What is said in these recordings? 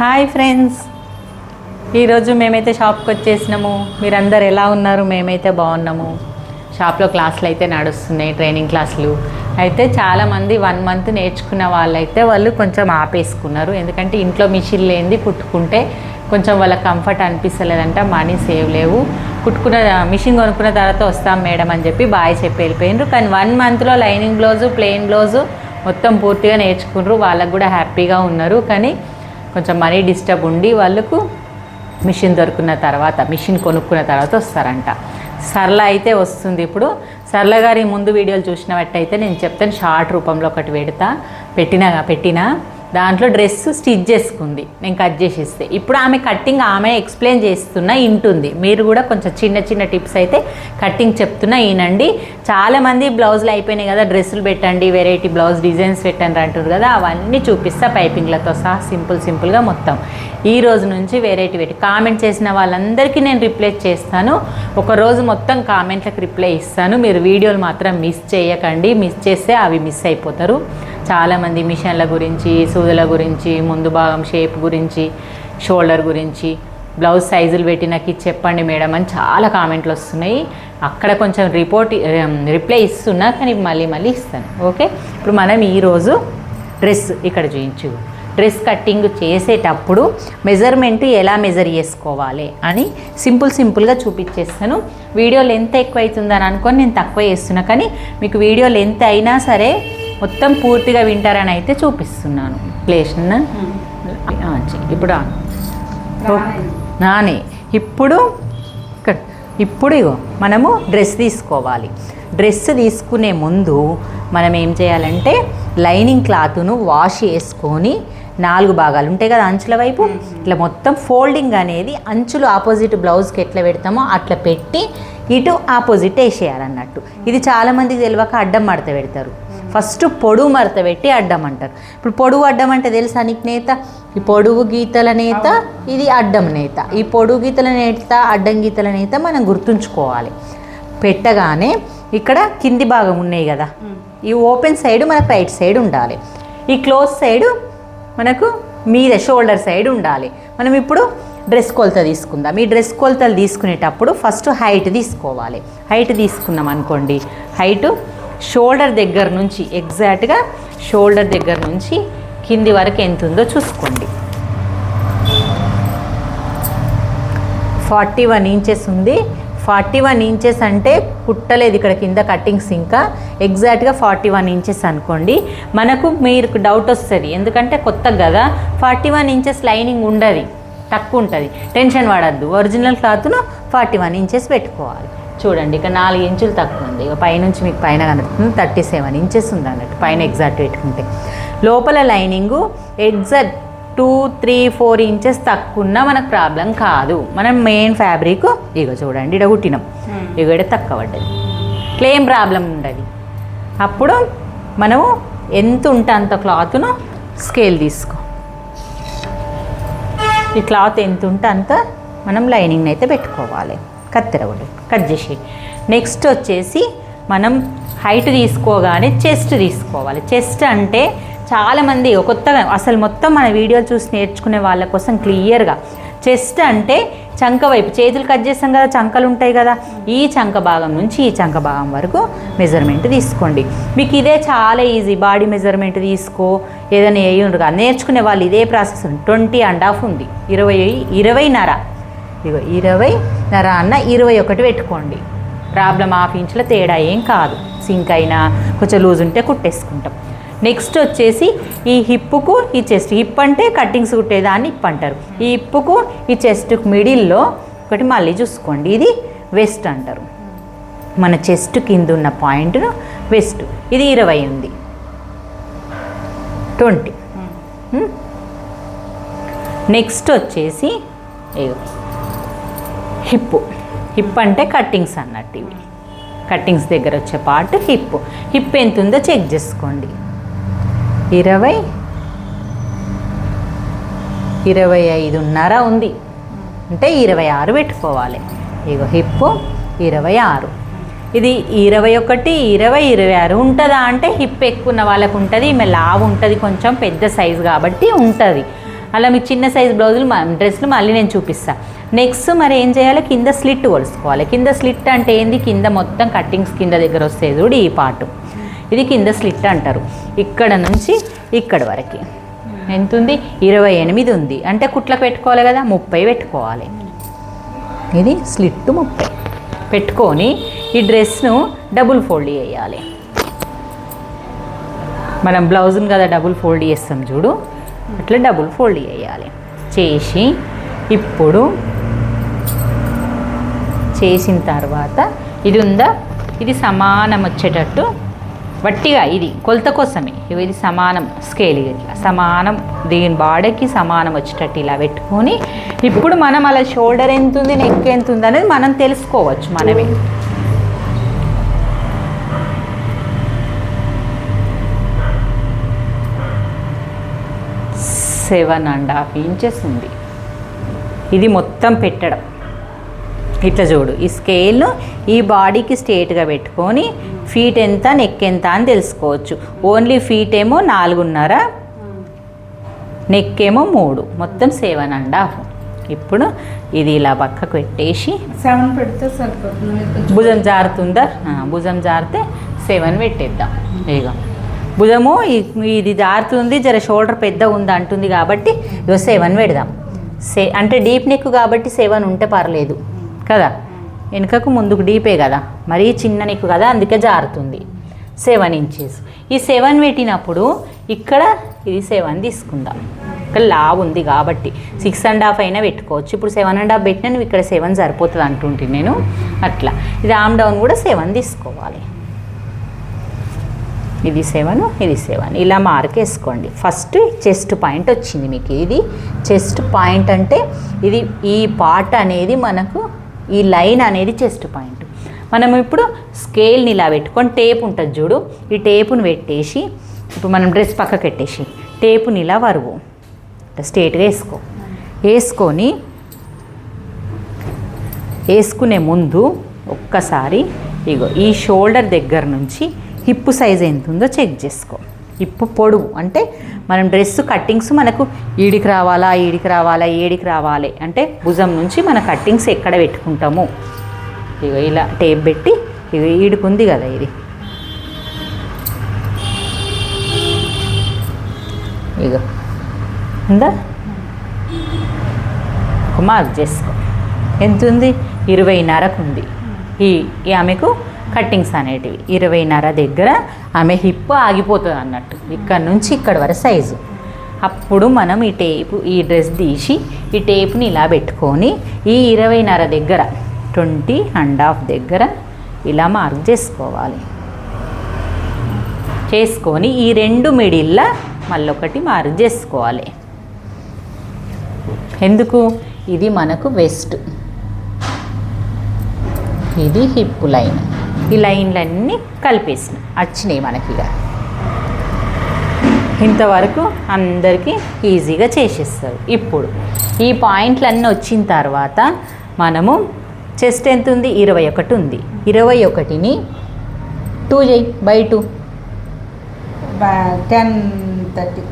Hi friends. ఈరోజు మేమైతే షాప్కి వచ్చేసినాము. మీరందరు ఎలా ఉన్నారు? మేమైతే బాగున్నాము. షాప్లో క్లాసులు అయితే నడుస్తున్నాయి ట్రైనింగ్ క్లాసులు. అయితే చాలామంది వన్ మంత్ నేర్చుకున్న వాళ్ళైతే వాళ్ళు కొంచెం ఆపేసుకున్నారు. ఎందుకంటే ఇంట్లో మిషన్ లేనిది కుట్టుకుంటే కొంచెం వాళ్ళ కంఫర్ట్ అనిపిస్తలేదంట మనీ సేవ్ లేవు. కుట్టుకున్న మిషన్ కొనుక్కున్న తర్వాత వస్తాం మేడం అని చెప్పి బాయ్ చెప్పి వెళ్ళిపోయినారు కానీ వన్ మంత్లో లైనింగ్ బ్లౌజు ప్లెయిన్ బ్లౌజు మొత్తం పూర్తిగా నేర్చుకున్నారు. వాళ్ళకు కూడా హ్యాపీగా ఉన్నారు. కానీ కొంచెం మనీ డిస్టర్బ్ ఉండి వాళ్ళకు మిషన్ దొరుకున్న తర్వాత మిషన్ కొనుక్కున్న తర్వాత వస్తారంట. సరళ అయితే వస్తుంది ఇప్పుడు. సరళ గారి ముందు వీడియోలు చూసినట్టయితే నేను చెప్తాను షార్ట్ రూపంలో ఒకటి పెడతా పెట్టినా పెట్టినా. దాంట్లో డ్రెస్ స్టిచ్ చేసుకుంది. నేను కట్ చేసి ఇస్తే ఇప్పుడు ఆమె కట్టింగ్ ఆమె ఎక్స్ప్లెయిన్ చేస్తున్నా ఇంటుంది. మీరు కూడా కొంచెం చిన్న చిన్న టిప్స్ అయితే కట్టింగ్ చెప్తున్నా ఈనండి. చాలామంది బ్లౌజులు అయిపోయినాయి కదా డ్రెస్సులు పెట్టండి వెరైటీ బ్లౌజ్ డిజైన్స్ పెట్టండి అంటారు కదా అవన్నీ చూపిస్తా పైపింగ్లతో సహా సింపుల్ సింపుల్గా మొత్తం. ఈ రోజు నుంచి వెరైటీ పెట్టి. కామెంట్ చేసిన వాళ్ళందరికీ నేను రిప్లై చేస్తాను. ఒక రోజు మొత్తం కామెంట్లకు రిప్లై ఇస్తాను. మీరు వీడియోలు మాత్రం మిస్ చేయకండి. మిస్ చేస్తే అవి మిస్ అయిపోతారు. చాలామంది మిషన్ల గురించి సూదుల గురించి ముందు భాగం షేప్ గురించి షోల్డర్ గురించి బ్లౌజ్ సైజులు పెట్టి నాకు ఇది చెప్పండి మేడం అని చాలా కామెంట్లు వస్తున్నాయి. అక్కడ కొంచెం రిపోర్ట్ రిప్లై ఇస్తున్నా కానీ మళ్ళీ మళ్ళీ ఇస్తాను. ఓకే? ఇప్పుడు మనం ఈరోజు డ్రెస్ ఇక్కడ చూయించు డ్రెస్ కట్టింగ్ చేసేటప్పుడు మెజర్మెంట్ ఎలా మెజర్ చేసుకోవాలి అని సింపుల్ సింపుల్గా చూపించేస్తాను. వీడియో లెంత్ ఎక్కువ అవుతుందని అనుకొని నేను తక్కువ చేస్తున్నా కానీ మీకు వీడియో లెంత్ అయినా సరే మొత్తం పూర్తిగా వింటారని అయితే చూపిస్తున్నాను. ప్లేషన్ ఇప్పుడు ఆన్. నాని ఇప్పుడు ఇప్పుడు ఇగో మనము డ్రెస్ తీసుకోవాలి. డ్రెస్ తీసుకునే ముందు మనం ఏం చేయాలంటే లైనింగ్ క్లాత్ను వాష్ చేసుకొని నాలుగు భాగాలు ఉంటాయి కదా అంచుల వైపు? ఇట్లా మొత్తం ఫోల్డింగ్ అనేది అంచులు ఆపోజిట్ బ్లౌజ్కి ఎట్లా పెడతామో అట్లా పెట్టి ఇటు ఆపోజిట్ వేసేయాలన్నట్టు. ఇది చాలామందికి తెలియక అడ్డం మడత పెడతారు. ఫస్ట్ పొడుగు మడత పెట్టి అడ్డం అంటారు. ఇప్పుడు పొడుగు అడ్డం అంటే తెలుసా నీకు నేత? ఈ పొడుగు గీతల నేత ఇది అడ్డం నేత. ఈ పొడుగు గీతల నేత అడ్డం గీతల నేత మనం గుర్తుంచుకోవాలి. పెట్టగానే ఇక్కడ కింది భాగం ఉన్నాయి కదా. ఈ ఓపెన్ సైడ్ మనకు రైట్ సైడ్ ఉండాలి. ఈ క్లోజ్ సైడ్ మనకు మీద షోల్డర్ సైడ్ ఉండాలి. మనం ఇప్పుడు డ్రెస్ కొలత తీసుకుందాం. ఈ డ్రెస్ కొలతలు తీసుకునేటప్పుడు ఫస్ట్ హైట్ తీసుకోవాలి. హైట్ తీసుకున్నాం అనుకోండి. హైట్ షోల్డర్ దగ్గర నుంచి ఎగ్జాక్ట్గా షోల్డర్ దగ్గర నుంచి కింది వరకు ఎంత ఉందో చూసుకోండి. ఫార్టీ వన్ ఇంచెస్ ఉంది. ఫార్టీ వన్ ఇంచెస్ అంటే కుట్టలేదు ఇక్కడ కింద కట్టింగ్స్ ఇంకా. ఎగ్జాక్ట్గా ఫార్టీ వన్ ఇంచెస్ అనుకోండి. మనకు మీరు డౌట్ వస్తుంది. ఎందుకంటే కొత్త కదా. ఫార్టీ వన్ ఇంచెస్ లైనింగ్ ఉండదు. తక్కువ ఉంటుంది. టెన్షన్ పడద్దు. ఒరిజినల్ క్లాత్ను ఫార్టీ వన్ ఇంచెస్ పెట్టుకోవాలి. చూడండి ఇక నాలుగు ఇంచులు తక్కువ ఉంది. ఇక పైనుంచి మీకు పైన కనబడుతుంది థర్టీ సెవెన్ ఇంచెస్ ఉంది అన్నట్టు పైన ఎగ్జాక్ట్ పెట్టుకుంటే లోపల lining exact two three four inches తక్కువ ఉన్నా మనకు ప్రాబ్లం కాదు. మనం మెయిన్ ఫ్యాబ్రిక్ ఇగో చూడండి ఇడ కుట్టినాం. ఇగో ఇడ తక్కువ పడ్డది. క్లేమ్ ప్రాబ్లం ఉండదు. అప్పుడు మనము ఎంత ఉంటే అంత క్లాత్ను స్కేల్ తీసుకో. ఈ క్లాత్ ఎంత ఉంటే అంత మనం లైనింగ్ అయితే పెట్టుకోవాలి. కత్తెర కూడా కట్ చేసి నెక్స్ట్ వచ్చేసి మనం హైట్ తీసుకోగానే చెస్ట్ తీసుకోవాలి. చెస్ట్ అంటే చాలామంది కొత్తగా అసలు మొత్తం మన వీడియో చూసి నేర్చుకునే వాళ్ళ కోసం క్లియర్గా చెస్ట్ అంటే చంక వైపు చేతులు కట్ చేస్తాం కదా చంకలు ఉంటాయి కదా. ఈ చంక భాగం నుంచి ఈ చంక భాగం వరకు మెజర్మెంట్ తీసుకోండి. మీకు ఇదే చాలా ఈజీ బాడీ మెజర్మెంట్ తీసుకో. ఏదైనా వేయి ఉండదు నేర్చుకునే వాళ్ళు ఇదే ప్రాసెస్ ట్వంటీ అండ్ హాఫ్ ఉంది. ఇరవై ఇరవైన్నర. ఇగో ఇరవై నర అన్న ఇరవై ఒకటి పెట్టుకోండి. ప్రాబ్లం హాఫ్ ఇంచుల తేడా ఏం కాదు. సింక్ అయినా కొంచెం లూజ్ ఉంటే కుట్టేసుకుంటాం. నెక్స్ట్ వచ్చేసి ఈ హిప్పుకు ఈ చెస్ట్ హిప్ అంటే కట్టింగ్స్ కుట్టేదాన్ని హిప్ అంటారు. ఈ హిప్పుకు ఈ చెస్ట్ మిడిల్లో ఒకటి మళ్ళీ చూసుకోండి. ఇది వెస్ట్ అంటారు. మన చెస్ట్ కింద ఉన్న పాయింట్ను వెస్ట్. ఇది ఇరవై ఉంది. ట్వంటీ. నెక్స్ట్ వచ్చేసి హిప్ హిప్ అంటే కట్టింగ్స్ అన్నట్టు ఇవి. కట్టింగ్స్ దగ్గర వచ్చే పార్ట్ హిప్ హిప్ ఎంత ఉందో చెక్ చేసుకోండి. ఇరవై ఇరవై ఐదున్నర ఉంది. అంటే ఇరవై ఆరు పెట్టుకోవాలి. ఇగో హిప్ ఇరవై ఆరు. ఇది ఇరవై ఒకటి ఇరవై ఇరవై ఆరు ఉంటుందా? అంటే హిప్ ఎక్కువ ఉన్న వాళ్ళకు ఉంటుంది ఈమె లావు ఉంటుంది కొంచెం పెద్ద సైజు కాబట్టి ఉంటుంది. అలా మీకు చిన్న సైజ్ బ్లౌజులు డ్రెస్లు మళ్ళీ నేను చూపిస్తాను నెక్స్ట్ మరి ఏం చేయాలి? కింద స్లిట్ కొలుసుకోవాలి కింద స్లిట్ అంటే ఏంది? కింద మొత్తం కట్టింగ్స్ కింద దగ్గర వస్తే చూడు ఈ పాటు. ఇది కింద స్లిట్ అంటారు. ఇక్కడ నుంచి ఇక్కడ వరకు. ఎంత ఉంది? ఇరవై ఎనిమిది ఉంది. అంటే కుట్లకు పెట్టుకోవాలి కదా? ముప్పై పెట్టుకోవాలి. ఇది స్లిట్ ముప్పై. పెట్టుకొని ఈ డ్రెస్ను డబుల్ ఫోల్డ్ చేయాలి. మనం బ్లౌజ్ని కదా డబుల్ ఫోల్డ్ చేస్తాం చూడు. అట్లా డబుల్ ఫోల్డ్ చేయాలి. చేసి ఇప్పుడు చేసిన తర్వాత ఇది ఉందా? ఇది సమానం వచ్చేటట్టు వట్టిగా ఇది కొలత కోసమే. ఇది సమానం స్కేల్ ఇట్లా. సమానం దీని బాడీకి సమానం వచ్చేటట్టు ఇలా పెట్టుకొని ఇప్పుడు మనం అలా షోల్డర్ ఎంత ఉంది నెక్ ఎంత ఉంది అనేది మనం తెలుసుకోవచ్చు మనమే. సెవెన్ అండ్ హాఫ్ ఇంచెస్ ఉంది. ఇది మొత్తం పెట్టడం. ఇట్లా చూడు ఈ స్కేల్ను ఈ బాడీకి స్ట్రేట్గా పెట్టుకొని ఫీట్ ఎంత నెక్ ఎంత అని తెలుసుకోవచ్చు. ఓన్లీ ఫీట్ ఏమో నాలుగున్నర నెక్ ఏమో మూడు. మొత్తం సెవెన్ అండ్ హాఫ్ ఇప్పుడు ఇది ఇలా పక్కకు పెట్టేసి సెవెన్ పెడితే సరిపోతుంది. భుజం జారుతుందా? భుజం జారితే సెవెన్ పెట్టేద్దాం. ఇక భుజము ఇది జారుతుంది జర షోల్డర్ పెద్ద ఉంది అంటుంది కాబట్టి ఇగో సెవెన్ పెడదాం. సే అంటే డీప్ నెక్ కాబట్టి సెవెన్ ఉంటే పర్లేదు కదా. వెనుకకు ముందుకు డీపే కదా. మరీ చిన్న నెక్ కదా అందుకే జారుతుంది. సెవెన్ ఇంచెస్ ఈ సెవెన్ పెట్టినప్పుడు ఇక్కడ ఇది సెవెన్ తీసుకుందాం. ఇక్కడ లావ్ ఉంది కాబట్టి సిక్స్ అండ్ హాఫ్ అయినా పెట్టుకోవచ్చు. ఇప్పుడు సెవెన్ అండ్ హాఫ్ పెట్టినా నువ్వు ఇక్కడ సెవెన్ సరిపోతుంది అంటుంటే నేను. అట్లా. ఇది ఆమ్ డౌన్ కూడా సెవెన్ తీసుకోవాలి. ఇది సెవెన్ ఇది సెవెన్ ఇలా మార్క్ వేసుకోండి. ఫస్ట్ చెస్ట్ పాయింట్ వచ్చింది మీకు. ఇది చెస్ట్ పాయింట్ అంటే ఇది ఈ పార్ట్ అనేది మనకు ఈ లైన్ అనేది చెస్ట్ పాయింట్ మనం ఇప్పుడు స్కేల్ని ఇలా పెట్టుకొని టేప్ ఉంటుంది చూడు. ఈ టేపును పెట్టేసి ఇప్పుడు మనం డ్రెస్ పక్కకు పెట్టేసి టేపుని ఇలా వరువు. స్ట్రేట్గా వేసుకో. వేసుకొని వేసుకునే ముందు ఒక్కసారి ఇగో ఈ షోల్డర్ దగ్గర నుంచి హిప్పు సైజ్ ఎంత ఉందో చెక్ చేసుకో. హిప్పు పొడుగు అంటే మనం డ్రెస్ కట్టింగ్స్ మనకు ఈడికి రావాలా ఈడికి రావాలా ఏడికి రావాలి అంటే భుజం నుంచి మన కట్టింగ్స్ ఎక్కడ పెట్టుకుంటాము? ఇగో ఇలా టేప్ పెట్టి ఇక ఈడుకుంది కదా ఇది. ఇగో. ఉందా? ఒక మార్క్ చేసుకో. ఎంత ఉంది? ఇరవైన్నరకు ఉంది. ఈ ఆమెకు కట్టింగ్స్ అనేటివి ఇరవైన్నర దగ్గర ఆమె హిప్ ఆగిపోతుంది అన్నట్టు ఇక్కడ నుంచి ఇక్కడ వరకు సైజు. అప్పుడు మనం ఈ టేపు ఈ డ్రెస్ తీసి ఈ టేప్ని ఇలా పెట్టుకొని ఈ ఇరవైన్నర దగ్గర ట్వంటీ అండ్ హాఫ్ దగ్గర ఇలా మార్క్ చేసుకోవాలి. చేసుకొని ఈ రెండు మిడిల్లో మళ్ళొకటి మార్క్ చేసుకోవాలి. ఎందుకు? ఇది మనకు వెస్ట్. ఇది హిప్ లైన్. ఈ లైన్లన్నీ కలిపేసిన. వచ్చినాయి మనకి ఇక. ఇంతవరకు అందరికీ ఈజీగా చేసేస్తారు. ఇప్పుడు ఈ పాయింట్లన్నీ వచ్చిన తర్వాత మనము చెస్ట్ ఎంత ఉంది ఇరవై ఒకటి ఉంది. ఇరవై ఒకటిని టూ చేయి బై టూ టెన్ థర్టీ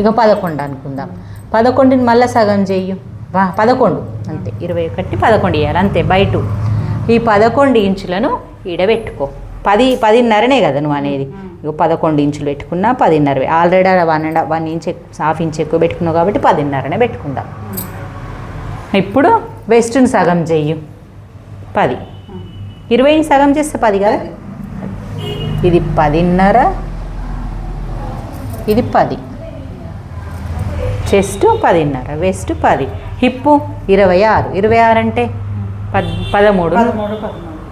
ఇక పదకొండు అనుకుందాం. పదకొండుని మళ్ళీ సగం చెయ్యు వా పదకొండు. అంతే. ఇరవై ఒకటి పదకొండు ఇవ్వాలి అంతే బై టూ ఈ పదకొండు ఇంచులను ఈడబెట్టుకో పది పదిన్నరనే కదా నువ్వు అనేది. ఇక పదకొండు ఇంచులు పెట్టుకున్నా పదిన్నర already one and one inch half inch ఎక్కువ పెట్టుకున్నావు కాబట్టి పదిన్నరనే పెట్టుకుందాం. ఇప్పుడు వెస్ట్ని సగం చెయ్యు. పది. ఇరవైని సగం చేస్తే పది కదా? ఇది పదిన్నర. ఇది పది. చెస్ట్ పదిన్నర వెస్ట్ పది. హిప్పు ఇరవై ఆరు. ఇరవై ఆరు అంటే పద్ పదమూడు.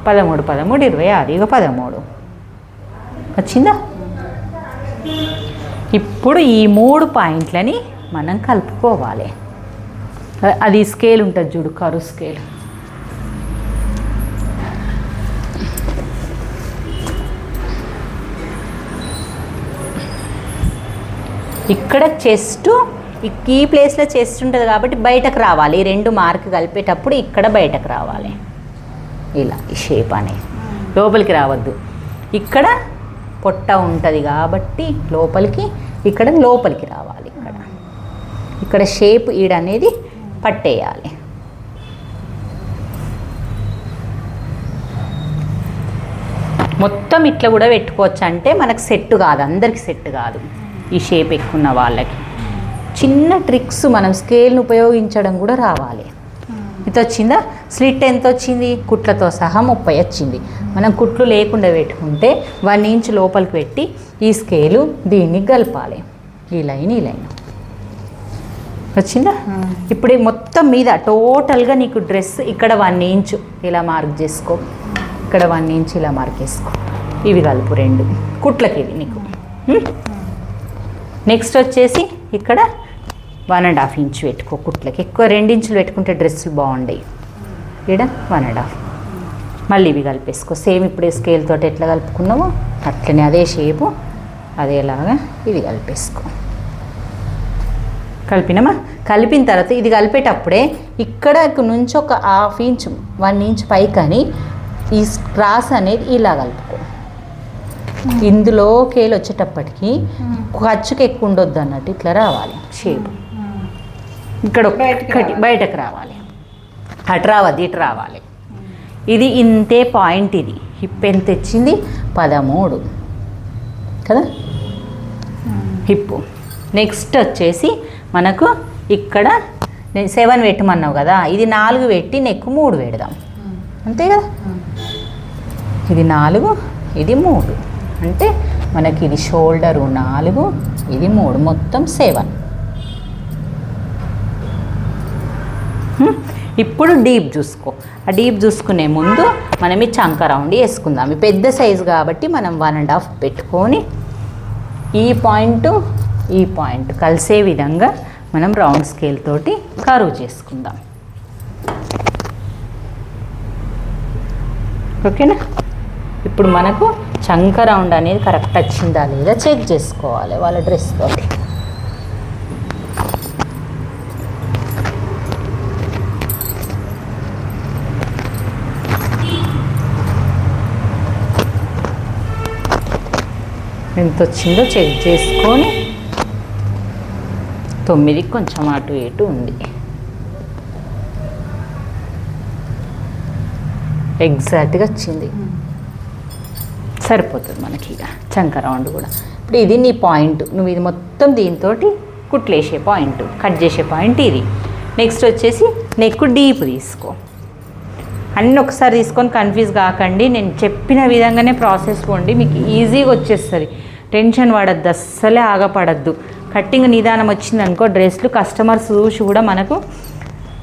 పదమూడు పదమూడు ఇరవై ఆరు ఇక పదమూడు. వచ్చిందా? ఇప్పుడు ఈ మూడు పాయింట్లని మనం కలుపుకోవాలి. అది స్కేల్ ఉంటుంది చూడు కరు స్కేల్ ఇక్కడ చెస్ట్ ఈ ప్లేస్లో చెస్ట్ ఉంటుంది కాబట్టి బయటకు రావాలి. ఈ రెండు మార్క్ కలిపేటప్పుడు ఇక్కడ బయటకు రావాలి. ఇలా ఈ షేప్ అనేది. లోపలికి రావద్దు. ఇక్కడ పొట్ట ఉంటుంది కాబట్టి లోపలికి ఇక్కడ లోపలికి రావాలి ఇక్కడ. ఇక్కడ షేప్ ఈడ అనేది పట్టేయాలి. మొత్తం ఇట్లా కూడా పెట్టుకోవచ్చు అంటే మనకు సెట్ కాదు అందరికి సెట్ కాదు ఈ షేప్ ఎక్కున్న వాళ్ళకి. చిన్న ట్రిక్స్ మనం స్కేల్ని ఉపయోగించడం కూడా రావాలి. ఇది వచ్చిందా స్లిట్ ఎంత వచ్చింది కుట్లతో సహా ముప్పై వచ్చింది. మనం కుట్లు లేకుండా పెట్టుకుంటే వన్ ఇంచ్ లోపలికి పెట్టి ఈ స్కేలు దీన్ని కలపాలి. ఈ లైన్ ఈ లైన్. వచ్చిందా? ఇప్పుడు మొత్తం మీద టోటల్గా నీకు డ్రెస్ ఇక్కడ వన్ ఇంచ్ ఇలా మార్క్ చేసుకో. ఇక్కడ వన్ ఇంచ్ ఇలా మార్క్ చేసుకో. ఇవి కలుపు రెండు. కుట్లకి ఇవి నీకు. నెక్స్ట్ వచ్చేసి ఇక్కడ వన్ అండ్ హాఫ్ ఇంచ్ పెట్టుకో. కుట్లకి ఎక్కువ రెండు ఇంచులు పెట్టుకుంటే డ్రెస్సులు బాగుంటాయి ఇక్కడ వన్ అండ్ హాఫ్. మళ్ళీ ఇవి కలిపేసుకో. సేమ్ ఇప్పుడే స్కేల్ తోటి ఎట్లా కలుపుకున్నామో అట్లనే అదే షేపు అదేలాగా ఇది కలిపేసుకో. కలిపినామా? కలిపిన తర్వాత ఇది కలిపేటప్పుడే ఇక్కడ నుంచి ఒక హాఫ్ ఇంచ్ వన్ ఇంచ్ పైకని ఈ క్రాస్ అనేది ఇలా కలుపుకో. ఇందులో కేలు వచ్చేటప్పటికి ఖర్చుకి ఎక్కువ ఉండొద్దు అన్నట్టు ఇట్లా రావాలి. షేప్. ఇక్కడ ఒక్కటి. బయటకు రావాలి. అటు రావద్దు ఇటు రావాలి. ఇది ఇంతే పాయింట్ ఇది. హిప్ ఎంత తెచ్చింది పదమూడు. కదా? హిప్పు. నెక్స్ట్ వచ్చేసి మనకు ఇక్కడ సెవెన్ పెట్టమన్నావు కదా ఇది నాలుగు పెట్టి నెక్ మూడు పెడదాం. అంతే కదా? ఇది నాలుగు ఇది మూడు. అంటే మనకి ఇది షోల్డరు నాలుగు ఇది మూడు. మొత్తం సెవెన్. ఇప్పుడు డీప్ చూసుకో. ఆ డీప్ చూసుకునే ముందు మనం ఈ చంక రౌండ్ వేసుకుందాం. పెద్ద సైజు కాబట్టి మనం వన్ అండ్ హాఫ్ పెట్టుకొని ఈ పాయింట్ ఈ పాయింట్ కలిసే విధంగా మనం రౌండ్ స్కేల్ తోటి కరువు చేసుకుందాం. ఓకేనా? ఇప్పుడు మనకు చంక రౌండ్ అనేది కరెక్ట్ వచ్చిందా లేదా చెక్ చేసుకోవాలి వాళ్ళ డ్రెస్ తోటి. ఎంత వచ్చిందో చెక్ చేసుకొని తొమ్మిది కొంచెం అటు ఇటు ఉంది. ఎగ్జాక్ట్గా వచ్చింది. సరిపోతుంది మనకి ఇక. చంక రౌండ్ కూడా. ఇప్పుడు ఇది నీ పాయింట్ నువ్వు ఇది మొత్తం దీంతో కుట్లేసే పాయింట్ కట్ చేసే పాయింట్ ఇది. నెక్స్ట్ వచ్చేసి నెక్ డీప్ తీసుకో. అన్నీ ఒకసారి తీసుకొని కన్ఫ్యూజ్ కాకండి. నేను చెప్పిన విధంగానే ప్రాసెస్ పోండి. మీకు ఈజీగా వచ్చేస్తుంది. టెన్షన్ పడద్దు. అస్సలే ఆగపడద్దు. కట్టింగ్ నిదానం వచ్చింది అనుకో డ్రెస్లు కస్టమర్స్ చూసి కూడా మనకు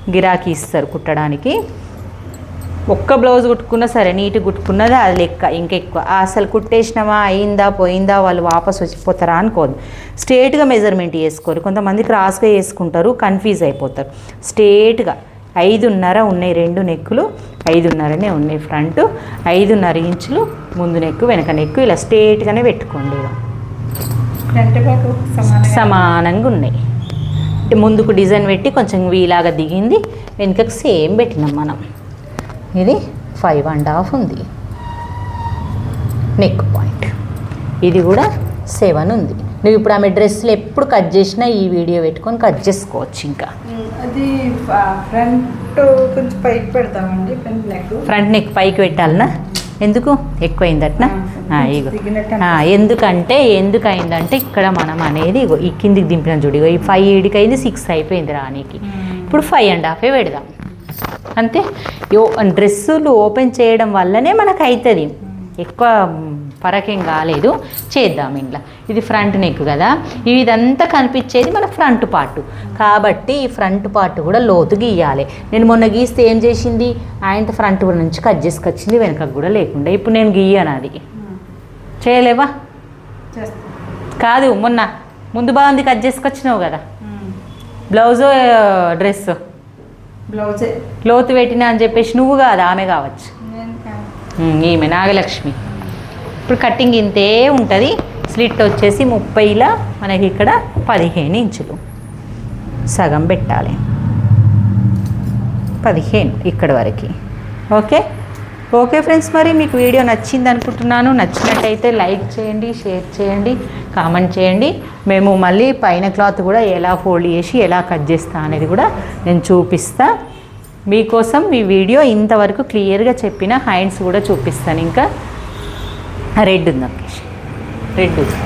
గిరాకీ ఇస్తారు కుట్టడానికి. ఒక్క బ్లౌజ్ కుట్టుకున్నా సరే నీట్గా కుట్టుకున్నది అది లెక్క. ఇంకెక్కువ. అసలు కుట్టేసినామా అయిందా? పోయిందా? వాళ్ళు వాపస్ వచ్చిపోతారా? అనుకోదు స్ట్రేట్గా మెజర్మెంట్ చేసుకోరు. కొంతమంది క్రాస్గా చేసుకుంటారు. కన్ఫ్యూజ్ అయిపోతారు. స్ట్రేట్గా ఐదున్నర ఉన్నాయి రెండు నెక్కులు ఐదున్నరనే ఉన్నాయి ఫ్రంట్ ఐదున్నర ఇంచులు ముందు నెక్కు వెనక నెక్కు ఇలా స్ట్రేట్గానే పెట్టుకోండి సమానంగా ఉన్నాయి. అంటే ముందుకు డిజైన్ పెట్టి కొంచెం వీలాగా దిగింది వెనుకకు సేమ్ పెట్టినాం మనం. ఇది ఫైవ్ అండ్ హాఫ్ ఉంది. నెక్ పాయింట్ ఇది కూడా సెవెన్ ఉంది. నువ్వు ఇప్పుడు ఆమె డ్రెస్సులు ఎప్పుడు కట్ చేసినా ఈ వీడియో పెట్టుకొని కట్ చేసుకోవచ్చు ఇంకా. అది ఫ్రంట్ కొంచెం పైకి పెడతామండి ఫ్రంట్ నెక్. ఫ్రంట్ నెక్ పైకి పెట్టాలనా? ఎందుకు? ఎక్కువైందట్నా? ఇగో. ఎందుకంటే ఎందుకు అయిందంటే ఇక్కడ మనం అనేది ఇగో ఈ కిందికి దింపిన చూడు ఇగో ఈ ఫైవ్ ఏడికి అయింది సిక్స్ అయిపోయింది రానికి ఇప్పుడు ఫైవ్ అండ్ హాఫే పెడదాం. అంతే? డ్రెస్సులు ఓపెన్ చేయడం వల్లనే మనకు అవుతుంది ఎక్కువ పరకేం కాలేదు. చేద్దాం ఇంట్లో. ఇది ఫ్రంట్ నెక్ కదా. ఇవి ఇదంతా కనిపించేది మన ఫ్రంట్ పార్ట్ కాబట్టి ఈ ఫ్రంట్ పార్ట్ కూడా లోతు గీయాలి. నేను మొన్న గీస్తే ఏం చేసింది? ఆయన ఫ్రంట్ నుంచి కట్ చేసుకొచ్చింది వెనకకు కూడా లేకుండా. ఇప్పుడు నేను గీయను అది. చేయలేవా? కాదు మొన్న ముందు బాగుంది కట్ చేసుకొచ్చినావు కదా. Blouse dress. బ్లౌజే. లోతు పెట్టినా అని చెప్పేసి నువ్వు కాదు ఆమె కావచ్చు. ఈమె నాగలక్ష్మి. ఇప్పుడు కట్టింగ్ ఇంతే ఉంటుంది. స్లిట్ వచ్చేసి ముప్పైలా మనకి ఇక్కడ పదిహేను ఇంచులు. సగం పెట్టాలి. పదిహేను ఇక్కడ వరకు. ఓకే? ఓకే ఫ్రెండ్స్ మరి మీకు వీడియో నచ్చింది అనుకుంటున్నాను. నచ్చినట్టయితే లైక్ చేయండి షేర్ చేయండి కామెంట్ చేయండి. మేము మళ్ళీ పైన క్లాత్ కూడా ఎలా ఫోల్డ్ చేసి ఎలా కట్ చేస్తా అనేది కూడా నేను చూపిస్తా. మీకోసం ఈ వీడియో ఇంతవరకు క్లియర్గా చెప్పిన హ్యాండ్స్ కూడా చూపిస్తాను. ఇంకా రెడ్ ఉంది అకేష్ రెడ్ ఉంది.